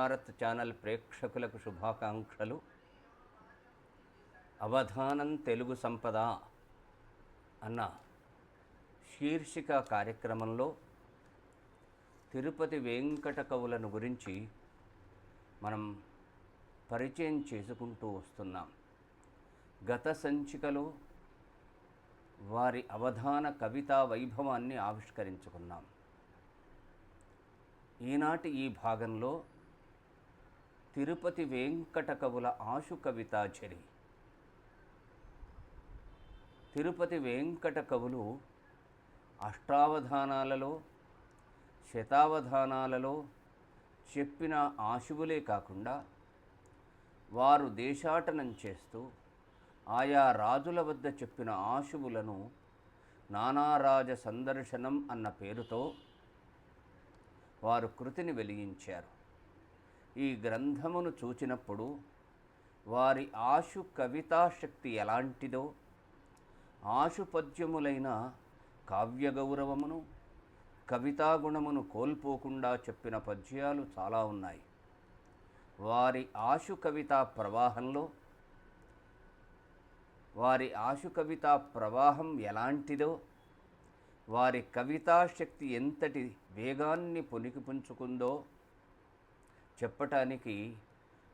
Bharat channel ప్రేక్షకులకు శుభాకాంక్షలు. అవధానం తెలుగు సంపద అన్న శీర్షిక కార్యక్రమంలో తిరుపతి వెంకట కవులను గురించి మనం పరిచయం చేసుకుంటూ వస్తున్నాం. గత సంచికలో వారి అవధాన కవితా వైభవాన్ని ఆవిష్కరించుకున్నాం. ఈనాటి ఈ భాగంలో తిరుపతి వెంకట కవుల ఆశు కవితాచరి. తిరుపతి వెంకట కవులు అష్టావధానాలలో శతావధానాలలో చెప్పిన ఆశువులే కాకుండా వారు దేశాటనం చేస్తూ ఆయా రాజుల వద్ద చెప్పిన ఆశువులను నానారాజ సందర్శనం అన్న పేరుతో వారు కృతిని వెలిగించారు ఈ గ్రంథమును చూచినప్పుడు వారి ఆశు కవితాశక్తి ఎలాంటిదో ఆశుపద్యములైన కావ్య గౌరవమును కవితాగుణమును కోల్పోకుండా చెప్పిన పద్యాలు చాలా ఉన్నాయి. వారి ఆశు కవితా ప్రవాహంలో వారి ఆశు కవితా ప్రవాహం ఎలాంటిదో వారి కవితాశక్తి ఎంతటి వేగాన్ని పొనికి చెప్పటానికి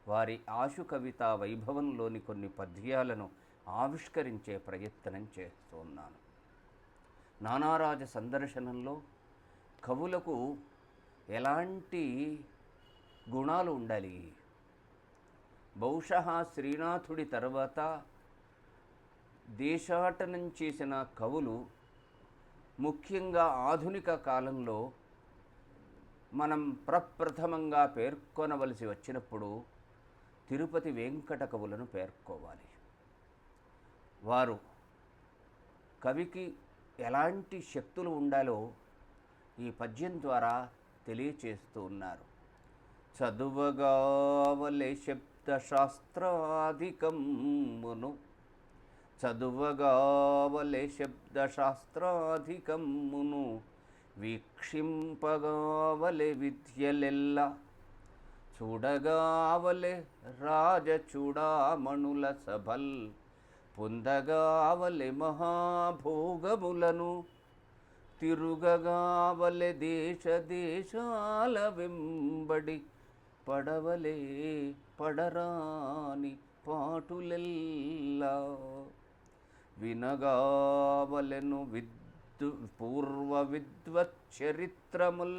వారి ఆశు కవితా వైభవంలోని కొన్ని పద్యాలను ఆవిష్కరించే ప్రయత్నం చేస్తున్నాను నానారాజ సందర్శనంలో కవులకు ఎలాంటి గుణాలు ఉండాలి? బహుశా శ్రీనాథుడి తర్వాత దేశాటనం చేసిన కవులు ముఖ్యంగా ఆధునిక కాలంలో మనం ప్రప్రథమంగా పేర్కొనవలసి వచ్చినప్పుడు తిరుపతి వెంకట కవులను పేర్కోవాలి. వారు కవికి ఎలాంటి శక్తులు ఉండాలో ఈ పద్యం ద్వారా తెలియచేస్తూ ఉన్నారు. చదువగావలే శబ్దశాస్త్రాధికమును చదువగావలే శబ్దశాస్త్రాధికమును వీక్షింపగావలె విద్యలెల్ల చూడగావలె రాజచూడామణుల సభల్ పొందగావలె మహాభోగములను తిరుగగావలె దేశ దేశాల వెంబడి పడవలే పడరాని పాటులెల్లా వినగావలెను విద్య విద్దు పూర్వ విద్వచ్చరిత్రముల్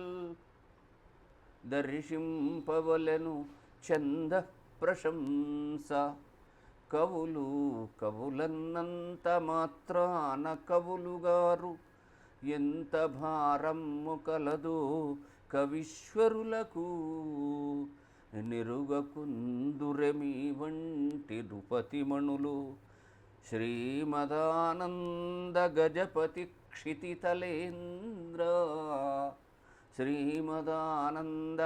దర్శింపవలను చంద ప్రశంస. కవులు కవులన్నంత మాత్రాన కవులుగారు ఎంత భారము కలదో కవిశ్వరులకు నిరుగకుందురెమి వంటి నృపతిమణులు శ్రీమదానంద గజపతి క్షితితలేంద్ర శ్రీమదానంద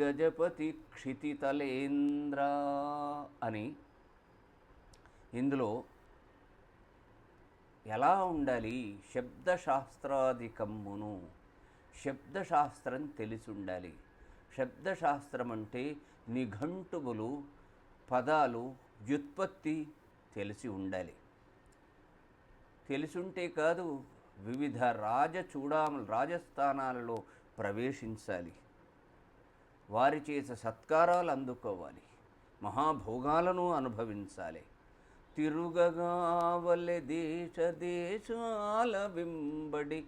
గజపతి క్షితితలేంద్ర అని ఇందులో ఎలా ఉండాలి? శబ్దశాస్త్రాధికమ్మును శబ్దశాస్త్రం తెలిసి ఉండాలి. శబ్దశాస్త్రం అంటే నిఘంటువులు పదాలు వ్యుత్పత్తి తెలిసి ఉండాలి. తెలిసుంటే కాదు వివిధ రాజచూడాములు రాజస్థానాలలో ప్రవేశించాలి. వారి చేసే సత్కారాలు అందుకోవాలి. మహాభోగాలను అనుభవించాలి. తిరుగగావలె దేశ దేశాల వింబడి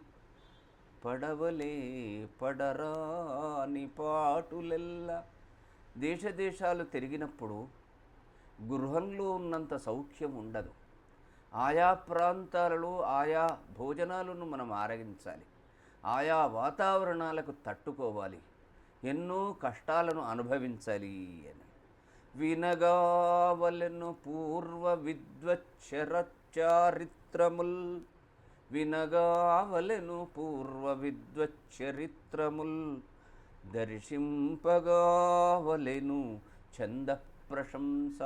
పడవలే పడరాని పాటులెల్ల. దేశ దేశాలు తిరిగినప్పుడు గృహంలో ఉన్నంత సౌఖ్యం ఉండదు. ఆయా ప్రాంతాలలో ఆయా భోజనాలను మనం ఆరగించాలి. ఆయా వాతావరణాలకు తట్టుకోవాలి. ఎన్నో కష్టాలను అనుభవించాలి అని. వినగావలను పూర్వ విద్వచ్చరచారిత్రముల్ వినగావలను పూర్వ విద్వచ్చరిత్రముల్ దర్శింపగావలెను చంద ప్రశంస.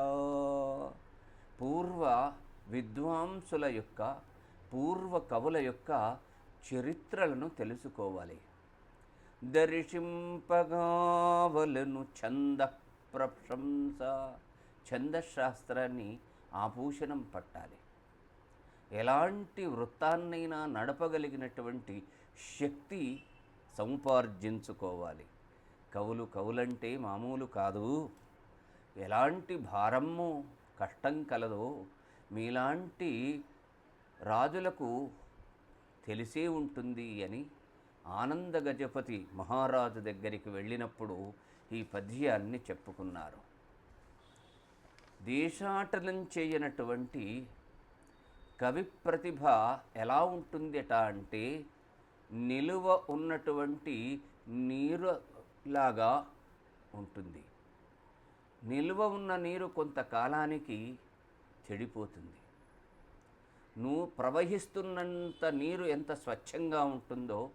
పూర్వ విద్వాంసుల యొక్క పూర్వ కవుల యొక్క చరిత్రలను తెలుసుకోవాలి. దర్శింపగావలను ఛంద ప్రశంస. ఛందశాస్త్రాన్ని ఆభూషణం పట్టాలి. ఎలాంటి వృత్తాన్నైనా నడపగలిగినటువంటి శక్తి సముపార్జించుకోవాలి. కవులు కవులంటే మామూలు కాదు. ఎలాంటి భారము కష్టం కలదో మీలాంటి రాజులకు తెలిసే ఉంటుంది అని ఆనంద గజపతి మహారాజు దగ్గరికి వెళ్ళినప్పుడు ఈ పద్యాన్ని చెప్పుకున్నారు. దేశాటనం చేయనటువంటి కవి ప్రతిభ ఎలా ఉంటుందిట అంటే నిలువ ఉన్నటువంటి నీరులాగా ఉంటుంది. నిల్వ ఉన్న నీరు కొంతకాలానికి చెడిపోతుంది. నువ్వు ప్రవహిస్తున్నంత నీరు ఎంత స్వచ్ఛంగా ఉంటుందో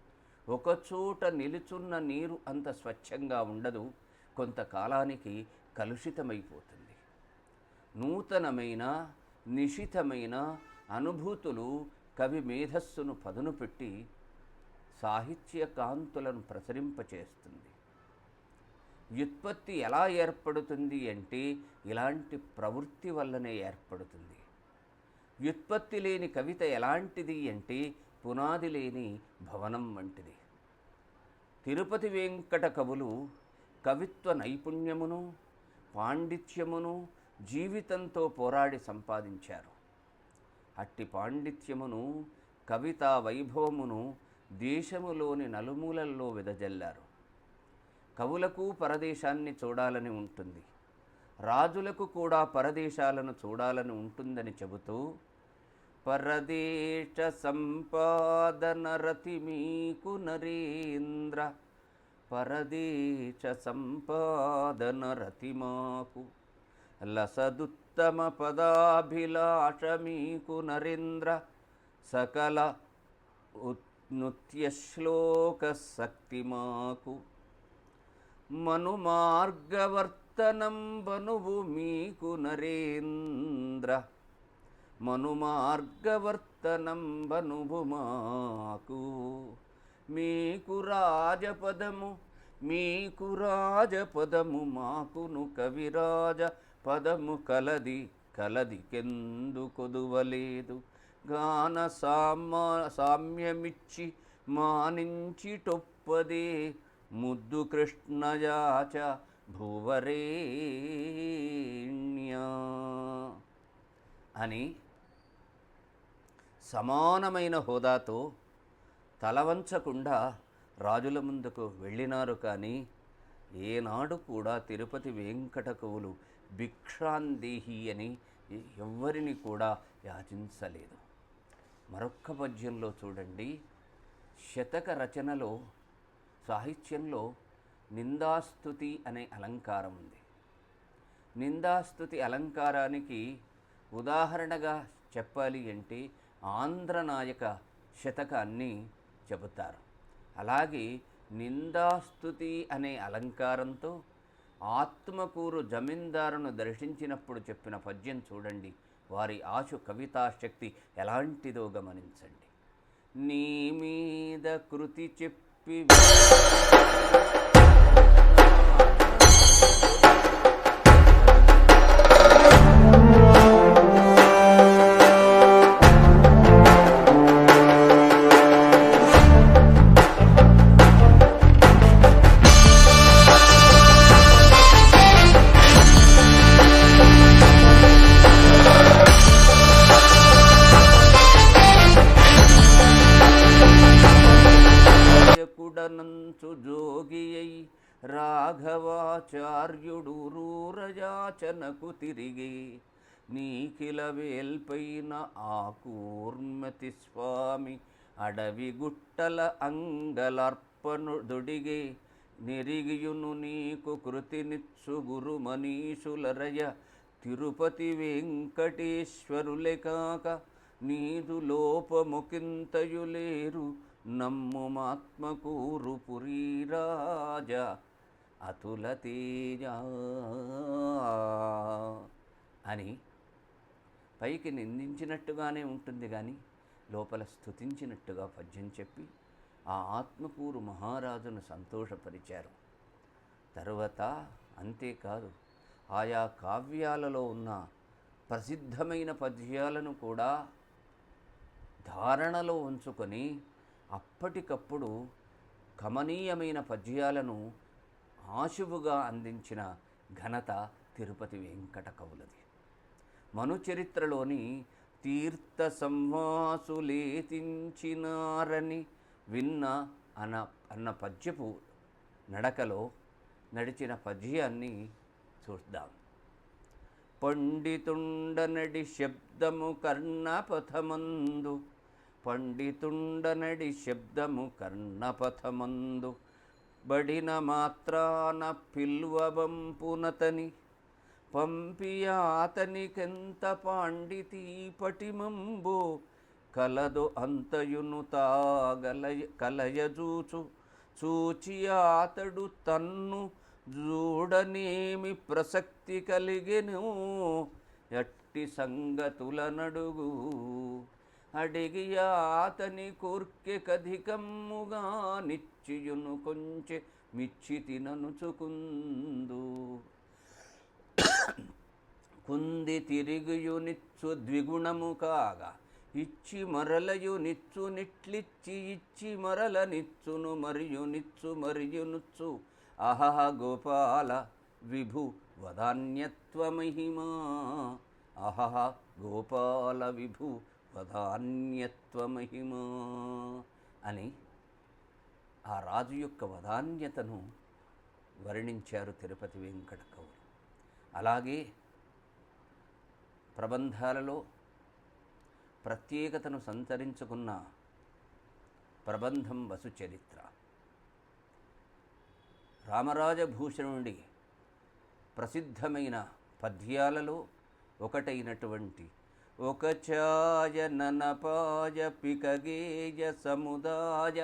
ఒకచోట నిలుచున్న నీరు అంత స్వచ్ఛంగా ఉండదు కొంతకాలానికి కలుషితమైపోతుంది. నూతనమైన నిశితమైన అనుభూతులు కవి మేధస్సును పదును పెట్టి సాహిత్య కాంతులను ప్రసరింపచేస్తుంది. వ్యుత్పత్తి ఎలా ఏర్పడుతుంది అంటే ఇలాంటి ప్రవృత్తి వల్లనే ఏర్పడుతుంది. వ్యుత్పత్తి లేని కవిత ఎలాంటిది అంటే పునాది లేని భవనం వంటిది. తిరుపతి వెంకట కవులు కవిత్వ నైపుణ్యమును పాండిత్యమును జీవితంతో పోరాడి సంపాదించారు. అట్టి పాండిత్యమును కవితా వైభవమును దేశములోని నలుమూలల్లో వెదజల్లారు. కవులకు పరదేశాన్ని చూడాలని ఉంటుంది. రాజులకు కూడా పరదేశాలను చూడాలని ఉంటుందని చెబుతూ పరదేశ సంపాదన రతి మీకు నరేంద్ర పరదేశ సంపాదన రతి మాకు. లసదుత్తమ పదాభిలాష మీకు నరేంద్ర సకల నృత్య శ్లోక శక్తి మాకు. మను మార్గవర్తనం మీకు నరేంద్ర. మను మార్గవర్తనం మాకు. మీకు రాజపదము మీకు రాజపదము మాకును కవిరాజ పదము కలది కలది కెందు గాన సామా సామ్యమిచ్చి మానించిటొప్పదే ముద్దు కృష్ణయాచ భూవరేణ్యా అని సమానమైన హోదాతో తలవంచకుండా రాజుల ముందుకు వెళ్ళినారు కానీ ఏనాడు కూడా తిరుపతి వెంకటకవులు భిక్షాందేహి అని ఎవ్వరిని కూడా యాచించలేదు. మరొక్క పద్యంలో చూడండి. శతక రచనలో సాహిత్యంలో నిందాస్తుతి అనే అలంకారం ఉంది. నిందాస్తుతి అలంకారానికి ఉదాహరణగా చెప్పాలి అంటే ఆంధ్రనాయక శతకాన్ని చెబుతారు. అలాగే నిందాస్తుతి అనే అలంకారంతో ఆత్మకూరు జమీందారును దర్శించినప్పుడు చెప్పిన పద్యం చూడండి. వారి ఆశు కవితాశక్తి ఎలాంటిదో గమనించండి. నీ మీద కృతి చెప్పు Baby. రాఘవాచార్యుడు రూరయాచనకు తిరిగి నీకిల వేల్పైన ఆకూర్మతి స్వామి అడవి గుట్టల అంగలర్పణుడుడిగే నిరిగియును నీకు కృతినిచ్చు గురు మనీషులరయ తిరుపతి వెంకటేశ్వరులే కాక నీదు లోపముకింతయులేరు నమ్ము మాత్మకూరు పురీరాజ. అతుల తేజ. అని పైకి నిందించినట్టుగానే ఉంటుంది కానీ లోపల స్తుతించినట్టుగా పద్యం చెప్పి ఆ ఆత్మకూరు మహారాజును సంతోషపరిచారు. తరువాత అంతేకాదు ఆయా కావ్యాలలో ఉన్న ప్రసిద్ధమైన పద్యాలను కూడా ధారణలో ఉంచుకొని అప్పటికప్పుడు కమనీయమైన పద్యాలను ఆశువుగా అందించిన ఘనత తిరుపతి వెంకట కవులది. మనుచరిత్రలోని తీర్థ సంవాసులేతించినారని విన్న అన్న అన్న పద్యపు నడకలో నడిచిన పద్యాన్ని చూద్దాం. పండితుండనడి శబ్దము కర్ణపథమందు పండితుండనడి శబ్దము కర్ణపథమందు బడిన మాత్రాన పిల్వబంపునతని పంపియ అతనికెంత పాండితీ పటిమంబో కలదు అంతయును తాగలయ కలయజూచు చూచి అతడు తన్ను చూడనేమి ప్రసక్తి కలిగెను ఎట్టి సంగతులనడుగు అడిగి అతని కోర్కెకధికమ్ముగా మిచ్చియును కొంచె మిచ్చి తిననుచుకుందు. కుంది తిరిగియు నిచ్చు ద్విగుణము కాగా ఇచ్చి మరలయు నిచ్చు నిట్లిచ్చి ఇచ్చి మరల నిచ్చును మరియు నిచ్చు మరియు నుచ్చు అహహ గోపాల విభు వదాన్యత్వమహిమా అహహ గోపాల విభు వదాన్యత్వమహిమా అని ఆ రాజు యొక్క వదాన్యతను వర్ణించారు తిరుపతి వెంకట కవులు అలాగే ప్రబంధాలలో ప్రత్యేకతను సంతరించుకున్న ప్రబంధం వసు చరిత్ర రామరాజభూషణుడి ప్రసిద్ధమైన పద్యాలలో ఒకటైనటువంటి ఒక ఛాయ ననపాయ పికగేయ సముదాయ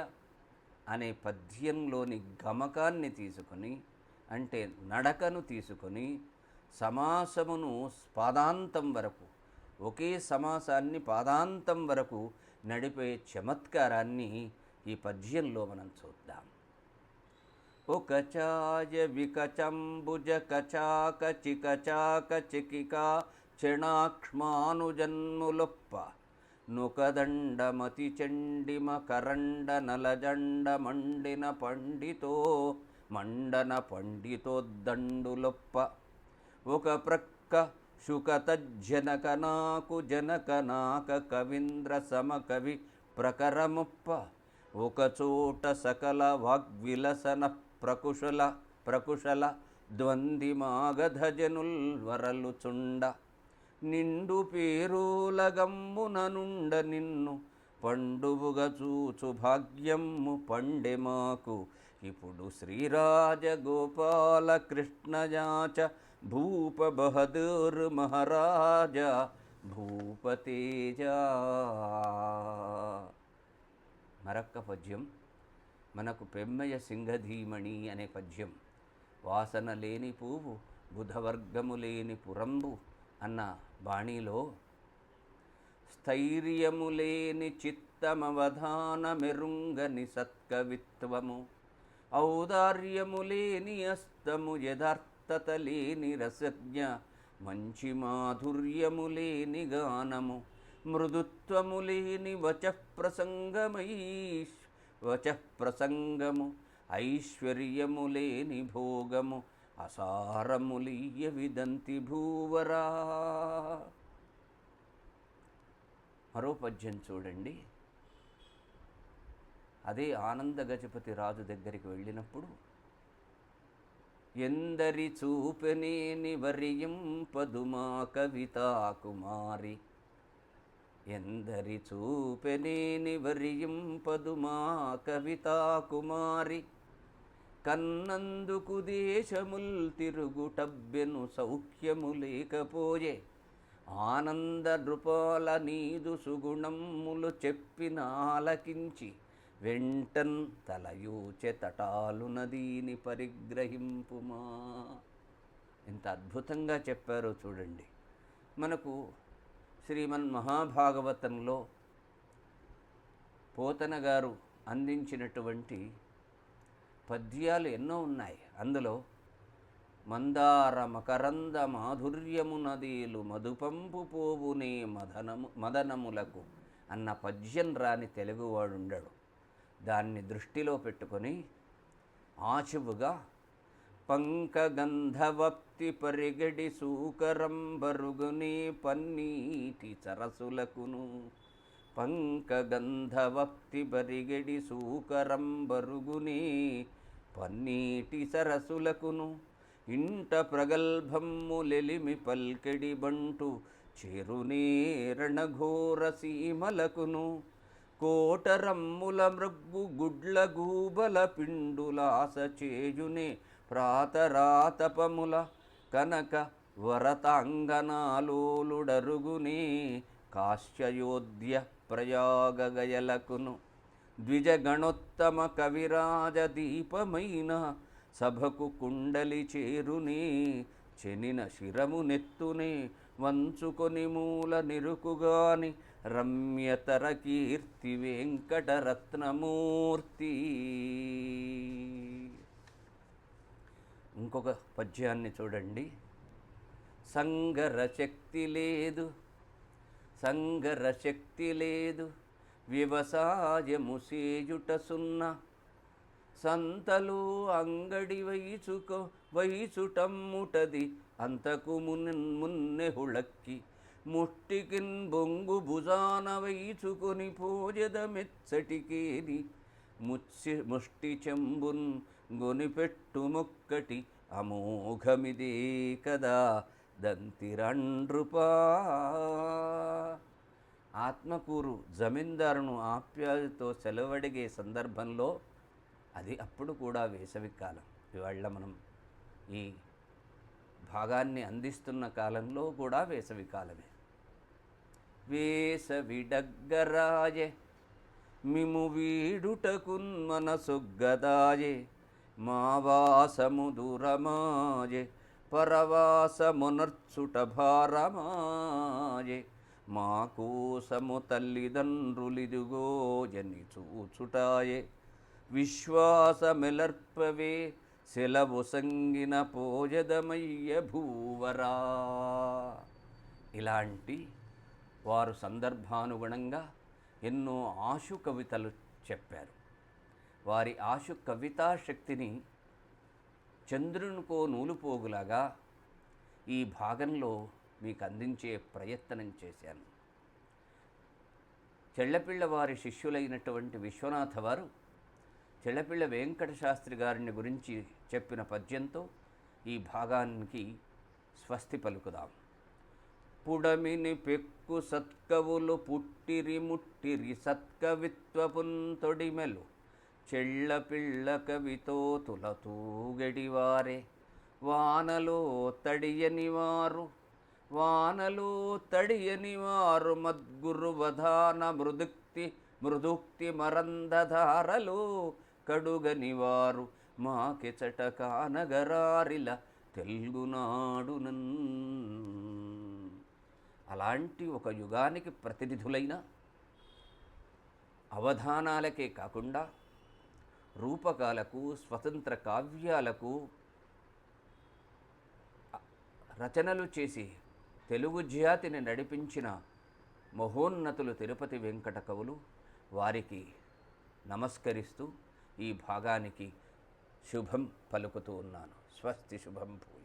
అనే పద్యంలోని గమకాన్ని తీసుకొని అంటే నడకను తీసుకొని సమాసమును పాదాంతం వరకు ఒకే సమాసాన్ని పాదాంతం వరకు నడిపే చమత్కారాన్ని ఈ పద్యంలో మనం చూద్దాం. ఒక చాయ వికచంబుజ కచాక చికచాక చికికా క్షణాక్ష్మానుజన్ములొప్ప నుకదండమతి చండిమ కరండ నలజండ మండిన పండితో మండన పండితోద్దండులొప్ప. ఒక ప్రక్క శుకతజ్జనక నాకు జనక నాక కవీంద్ర సమకవి ప్రకరముప్ప. ఒకచోట సకల వాగ్విలసన ప్రకుశల ప్రకుశల ద్వంద్విమాగధజనుల్ వరలుచుండ నిండు పేరులగమ్మున నుండ నిన్ను పండువుగా చూచు భాగ్యము పండె మాకు. ఇప్పుడు శ్రీరాజగోపాల కృష్ణయాచ భూప బహదూర్ మహారాజా భూపతేజా. మరొక్క పద్యం మనకు పెమ్మయ సింగధీమణి అనే పద్యం. వాసన లేని పువ్వు బుధవర్గము లేని పురంబు అన్న బాణీలో స్థైర్యము లేని చిత్తమవధాన మెరుంగని సత్కవిత్వము ఔదార్యము లేని అస్తము యథార్థత లేని రసజ్ఞ మంచి మాధుర్యము లేని గానము మృదుత్వము లేని వచ ప్రసంగమై ఐశ్వర్యము లేని భోగము అసారములియ విదంతి భూవరా. మరో పద్యం చూడండి. అదే ఆనంద గజపతి రాజు దగ్గరికి వెళ్ళినప్పుడు ఎందరి చూపెనేని వరియింపదుమా కవితా కుమారి ఎందరి చూపెనేని వరియింపదుమా కవితా కుమారి కన్నందుకు దేశముల్ తిరుగుటబ్బెను సౌఖ్యము లేకపోయే ఆనంద నృపాల నీదు సుగుణములు చెప్పిన ఆలకించి వెంటన్ తలయూచె తటాలు నదీని పరిగ్రహింపుమా. ఎంత అద్భుతంగా చెప్పారో చూడండి. మనకు శ్రీమన్ మహాభాగవతంలో పోతన గారు అందించినటువంటి పద్యాలు ఎన్నో ఉన్నాయి. అందులో మందార మకరంద మాధుర్యము నదీలు మధుపంపు పోవునే మదనము మదనములకు అన్న పద్యం రాని తెలుగువాడుండడు దాన్ని దృష్టిలో పెట్టుకొని ఆశువుగా పంకగంధవప్తి పరిగడి సూకరం బరుగుని పన్నీటి సరసులకును పంకగంధవక్తి బరిగడి సూకరం బరుగుని పన్నీటి సరసులకును ఇంట ప్రగల్భమ్ములెలిమి పల్కెడి బంటు చేరునేరణఘోర సీమలకును కోటరమ్ముల మృగ్గు గుడ్ల గూబల పిండులాస చేయునే ప్రాతరాతపముల కనక వరతాంగనాలోలుడరుగునే కాశ్చయోధ్య ప్రయాగగయలకును ద్విజగణోత్తమ కవిరాజ దీపమైన సభకు కుండలి చేరునే చెనిన శిరము నెత్తునే వంచుకొని మూల నిరుకుగాని రమ్యతర కీర్తి వెంకటరత్నమూర్తి. ఇంకొక పద్యాన్ని చూడండి. సంగర శక్తి లేదు సంగర శక్తి లేదు. వ్యవసాయము సేయుట సున్నా. సంతలు అంగడి వయచుకో వయచుటమ్ముటది అంతకు మున్ మున్నె హుళక్కి ముష్టికిన్ బొంగు భుజాన వయచుకొని పోజద మెచ్చటికేది. ముచ్చి ముష్టి చెంబున్ గొనిపెట్టు మొక్కటి అమోఘమిదే కదా. దంతిరండ్రుపా. ఆత్మకూరు జమీందారును ఆప్యాయతో సెలవడిగే సందర్భంలో అది అప్పుడు కూడా వేసవి కాలం ఇవాళ మనం ఈ భాగాన్ని అందిస్తున్న కాలంలో కూడా వేసవి కాలమే వేసవిడగ్గరాయే మిము వీడుటకున్ మనసొగ్గదాయే మా వాసము దూరమాయే పరవాసమునర్చుట భారమాయే. మా కోసము తల్లిదండ్రులిదుగో జని చూచుటాయే. విశ్వాసమెలర్పవే సెలవు సంగిన పోజదమయ్య భూవరా. ఇలాంటి వారు సందర్భానుగుణంగా ఎన్నో ఆశు కవితలు చెప్పారు. వారి ఆశు కవితా శక్తిని చంద్రునికో నూలుపోగులాగా ఈ భాగంలో మీకు అందించే ప్రయత్నం చేశాను. చెళ్ళపిళ్ళ వారి శిష్యులైనటువంటి విశ్వనాథ వారు చెళ్ళపిళ్ళ వెంకట శాస్త్రి గారిని గురించి చెప్పిన పద్యంతో ఈ భాగానికి స్వస్తి పలుకుదాం. పుడమిని పెక్కు సత్కవులు పుట్టిరి ముట్టిరి సత్కవిత్వపున్ తొడిమెలు చెళ్ళ పిళ్ళ కవితో తులతూగడివారే వానలో తడియని వారు వానలో తడియని వారు మద్గురు వధాన మృదుక్తి మృదుక్తి మరంధధారలో కడుగని వారు. మాకెచట కానగరారిల తెలుగునాడునన్. అలాంటి ఒక యుగానికి ప్రతినిధులైన అవధానాలకే కాకుండా రూపకాలకు స్వతంత్ర కావ్యాలకు రచనలు చేసి తెలుగు జాతిని నడిపించిన మహోన్నతులు తిరుపతి వెంకట కవులు వారికి నమస్కరిస్తూ ఈ భాగానికి శుభం పలుకుతూ ఉన్నాను. స్వస్తి శుభం పూజ.